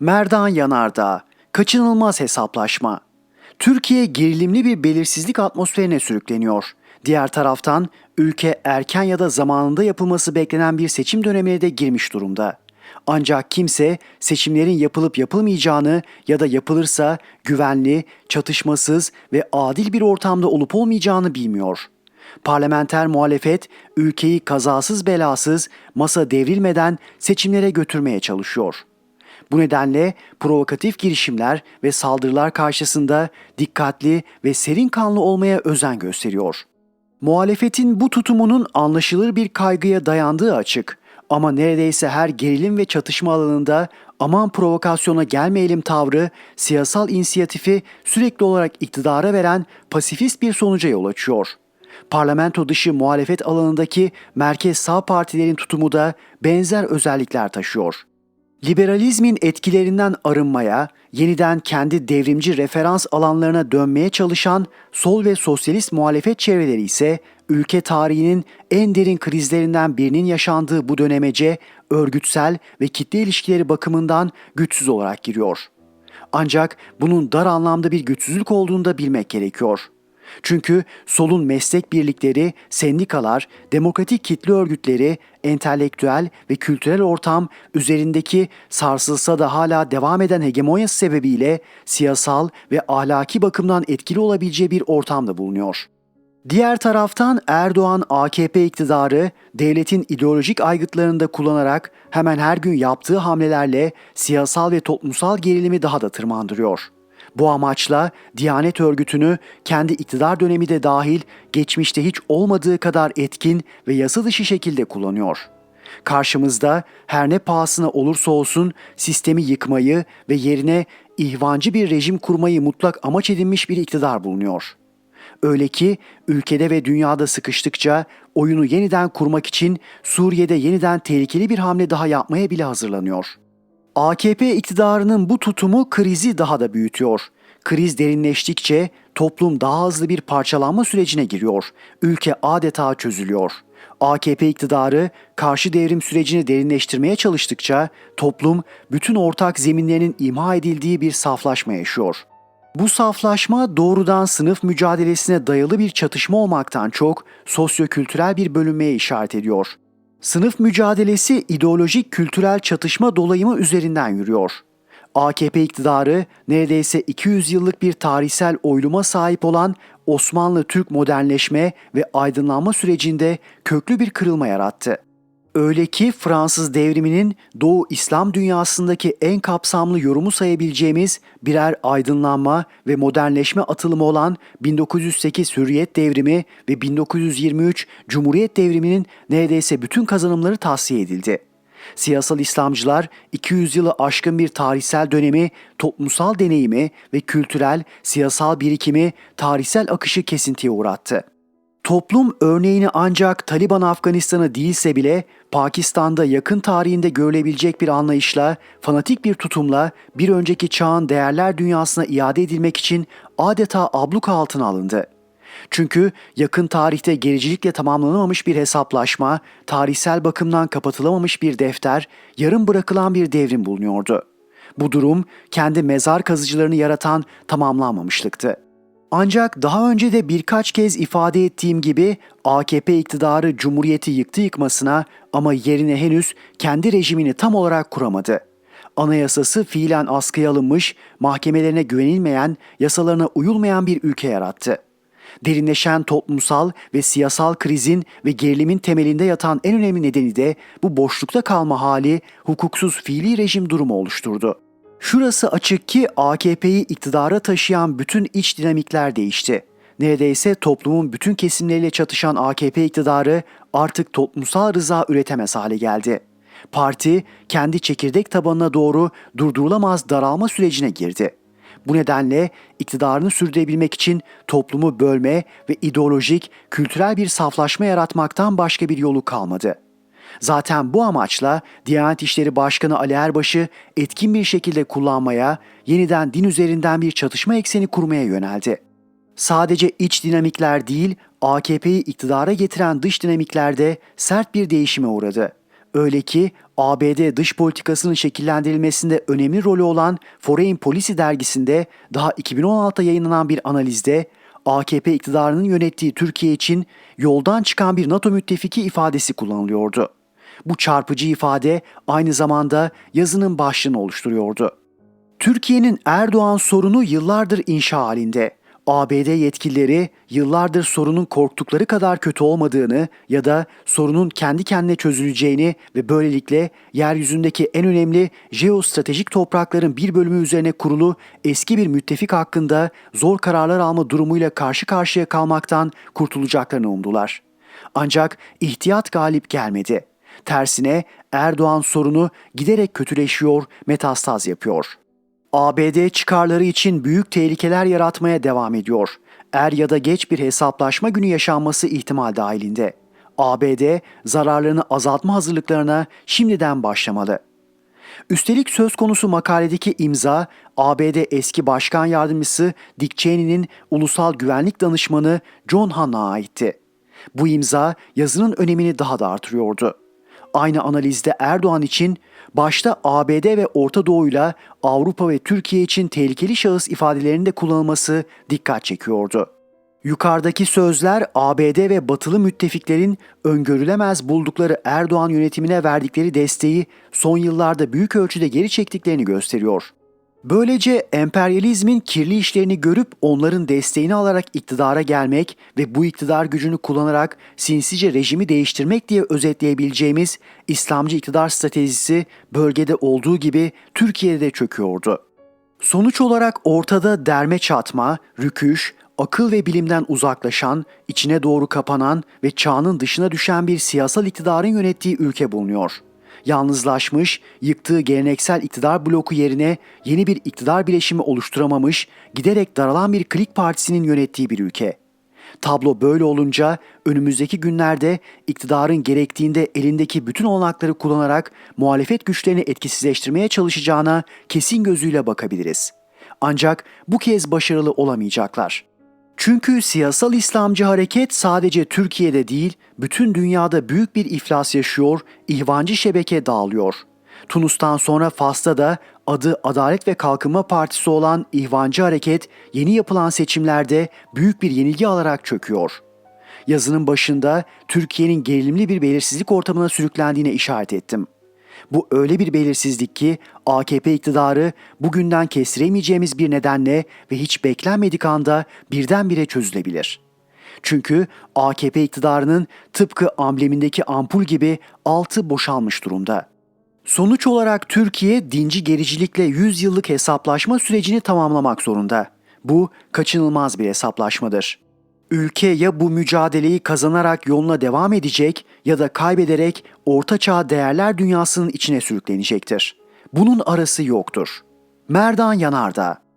Merdan Yanardağ, kaçınılmaz hesaplaşma. Türkiye gerilimli bir belirsizlik atmosferine sürükleniyor. Diğer taraftan ülke erken ya da zamanında yapılması beklenen bir seçim dönemine de girmiş durumda. Ancak kimse seçimlerin yapılıp yapılmayacağını ya da yapılırsa güvenli, çatışmasız ve adil bir ortamda olup olmayacağını bilmiyor. Parlamenter muhalefet ülkeyi kazasız belasız masa devrilmeden seçimlere götürmeye çalışıyor. Bu nedenle provokatif girişimler ve saldırılar karşısında dikkatli ve serin kanlı olmaya özen gösteriyor. Muhalefetin bu tutumunun anlaşılır bir kaygıya dayandığı açık ama neredeyse her gerilim ve çatışma alanında aman provokasyona gelmeyelim tavrı siyasal inisiyatifi sürekli olarak iktidara veren pasifist bir sonuca yol açıyor. Parlamento dışı muhalefet alanındaki merkez sağ partilerin tutumu da benzer özellikler taşıyor. Liberalizmin etkilerinden arınmaya, yeniden kendi devrimci referans alanlarına dönmeye çalışan sol ve sosyalist muhalefet çevreleri ise ülke tarihinin en derin krizlerinden birinin yaşandığı bu dönemece örgütsel ve kitle ilişkileri bakımından güçsüz olarak giriyor. Ancak bunun dar anlamda bir güçsüzlük olduğunu da bilmek gerekiyor. Çünkü solun meslek birlikleri, sendikalar, demokratik kitle örgütleri, entelektüel ve kültürel ortam üzerindeki sarsılsa da hala devam eden hegemonyası sebebiyle siyasal ve ahlaki bakımdan etkili olabileceği bir ortamda bulunuyor. Diğer taraftan Erdoğan AKP iktidarı devletin ideolojik aygıtlarını da kullanarak hemen her gün yaptığı hamlelerle siyasal ve toplumsal gerilimi daha da tırmandırıyor. Bu amaçla Diyanet örgütünü kendi iktidar dönemi de dahil geçmişte hiç olmadığı kadar etkin ve yasa dışı şekilde kullanıyor. Karşımızda her ne pahasına olursa olsun sistemi yıkmayı ve yerine ihvancı bir rejim kurmayı mutlak amaç edinmiş bir iktidar bulunuyor. Öyle ki ülkede ve dünyada sıkıştıkça oyunu yeniden kurmak için Suriye'de yeniden tehlikeli bir hamle daha yapmaya bile hazırlanıyor. AKP iktidarının bu tutumu krizi daha da büyütüyor. Kriz derinleştikçe toplum daha hızlı bir parçalanma sürecine giriyor. Ülke adeta çözülüyor. AKP iktidarı karşı devrim sürecini derinleştirmeye çalıştıkça toplum bütün ortak zeminlerinin imha edildiği bir saflaşma yaşıyor. Bu saflaşma doğrudan sınıf mücadelesine dayalı bir çatışma olmaktan çok sosyokültürel bir bölünmeye işaret ediyor. Sınıf mücadelesi ideolojik kültürel çatışma dolayımı üzerinden yürüyor. AKP iktidarı neredeyse 200 yıllık bir tarihsel oyluma sahip olan Osmanlı Türk modernleşme ve aydınlanma sürecinde köklü bir kırılma yarattı. Öyle ki Fransız devriminin Doğu İslam dünyasındaki en kapsamlı yorumu sayabileceğimiz birer aydınlanma ve modernleşme atılımı olan 1908 Hürriyet Devrimi ve 1923 Cumhuriyet Devrimi'nin neredeyse bütün kazanımları tavsiye edildi. Siyasal İslamcılar 200 yılı aşkın bir tarihsel dönemi, toplumsal deneyimi ve kültürel, siyasal birikimi, tarihsel akışı kesintiye uğrattı. Toplum örneğini ancak Taliban Afganistan'ı değilse bile Pakistan'da yakın tarihinde görülebilecek bir anlayışla, fanatik bir tutumla bir önceki çağın değerler dünyasına iade edilmek için adeta abluka altına alındı. Çünkü yakın tarihte gericilikle tamamlanamamış bir hesaplaşma, tarihsel bakımdan kapatılamamış bir defter, yarım bırakılan bir devrim bulunuyordu. Bu durum kendi mezar kazıcılarını yaratan tamamlanmamışlıktı. Ancak daha önce de birkaç kez ifade ettiğim gibi AKP iktidarı cumhuriyeti yıktı yıkmasına ama yerine henüz kendi rejimini tam olarak kuramadı. Anayasası fiilen askıya alınmış, mahkemelerine güvenilmeyen, yasalarına uyulmayan bir ülke yarattı. Derinleşen toplumsal ve siyasal krizin ve gerilimin temelinde yatan en önemli nedeni de bu boşlukta kalma hali hukuksuz fiili rejim durumu oluşturdu. Şurası açık ki AKP'yi iktidara taşıyan bütün iç dinamikler değişti. Neredeyse toplumun bütün kesimleriyle çatışan AKP iktidarı artık toplumsal rıza üretemez hale geldi. Parti kendi çekirdek tabanına doğru durdurulamaz daralma sürecine girdi. Bu nedenle iktidarını sürdürebilmek için toplumu bölme ve ideolojik, kültürel bir saflaşma yaratmaktan başka bir yolu kalmadı. Zaten bu amaçla Diyanet İşleri Başkanı Ali Erbaş'ı etkin bir şekilde kullanmaya, yeniden din üzerinden bir çatışma ekseni kurmaya yöneldi. Sadece iç dinamikler değil, AKP'yi iktidara getiren dış dinamikler de sert bir değişime uğradı. Öyle ki ABD dış politikasının şekillendirilmesinde önemli rolü olan Foreign Policy dergisinde daha 2016'da yayınlanan bir analizde AKP iktidarının yönettiği Türkiye için yoldan çıkan bir NATO müttefiki ifadesi kullanılıyordu. Bu çarpıcı ifade aynı zamanda yazının başlığını oluşturuyordu. Türkiye'nin Erdoğan sorunu yıllardır inşa halinde. ABD yetkilileri yıllardır sorunun korktukları kadar kötü olmadığını ya da sorunun kendi kendine çözüleceğini ve böylelikle yeryüzündeki en önemli jeostratejik toprakların bir bölümü üzerine kurulu eski bir müttefik hakkında zor kararlar alma durumuyla karşı karşıya kalmaktan kurtulacaklarını umdular. Ancak ihtiyat galip gelmedi. Tersine Erdoğan sorunu giderek kötüleşiyor, metastaz yapıyor. ABD çıkarları için büyük tehlikeler yaratmaya devam ediyor. Er ya da geç bir hesaplaşma günü yaşanması ihtimal dahilinde. ABD zararlarını azaltma hazırlıklarına şimdiden başlamalı. Üstelik söz konusu makaledeki imza ABD eski başkan yardımcısı Dick Cheney'nin ulusal güvenlik danışmanı John Hunt'a aitti. Bu imza yazının önemini daha da artırıyordu. Aynı analizde Erdoğan için başta ABD ve Orta Doğu'yla Avrupa ve Türkiye için tehlikeli şahıs ifadelerinin de kullanılması dikkat çekiyordu. Yukarıdaki sözler ABD ve batılı müttefiklerin öngörülemez buldukları Erdoğan yönetimine verdikleri desteği son yıllarda büyük ölçüde geri çektiklerini gösteriyor. Böylece emperyalizmin kirli işlerini görüp onların desteğini alarak iktidara gelmek ve bu iktidar gücünü kullanarak sinsice rejimi değiştirmek diye özetleyebileceğimiz İslamcı iktidar stratejisi bölgede olduğu gibi Türkiye'de de çöküyordu. Sonuç olarak ortada derme çatma, rüküş, akıl ve bilimden uzaklaşan, içine doğru kapanan ve çağının dışına düşen bir siyasal iktidarın yönettiği ülke bulunuyor. Yalnızlaşmış, yıktığı geleneksel iktidar bloku yerine yeni bir iktidar bileşimi oluşturamamış, giderek daralan bir klik partisinin yönettiği bir ülke. Tablo böyle olunca önümüzdeki günlerde iktidarın gerektiğinde elindeki bütün olanakları kullanarak muhalefet güçlerini etkisizleştirmeye çalışacağına kesin gözüyle bakabiliriz. Ancak bu kez başarılı olamayacaklar. Çünkü siyasal İslamcı hareket sadece Türkiye'de değil, bütün dünyada büyük bir iflas yaşıyor, ihvancı şebeke dağılıyor. Tunus'tan sonra Fas'ta da adı Adalet ve Kalkınma Partisi olan İhvancı Hareket yeni yapılan seçimlerde büyük bir yenilgi alarak çöküyor. Yazının başında Türkiye'nin gerilimli bir belirsizlik ortamına sürüklendiğine işaret ettim. Bu öyle bir belirsizlik ki AKP iktidarı bugünden kestiremeyeceğimiz bir nedenle ve hiç beklenmedik anda birdenbire çözülebilir. Çünkü AKP iktidarının tıpkı amblemindeki ampul gibi altı boşalmış durumda. Sonuç olarak Türkiye dinci gericilikle 100 yıllık hesaplaşma sürecini tamamlamak zorunda. Bu kaçınılmaz bir hesaplaşmadır. Ülke ya bu mücadeleyi kazanarak yoluna devam edecek ya da kaybederek ortaçağ değerler dünyasının içine sürüklenecektir. Bunun arası yoktur. Merdan Yanardağ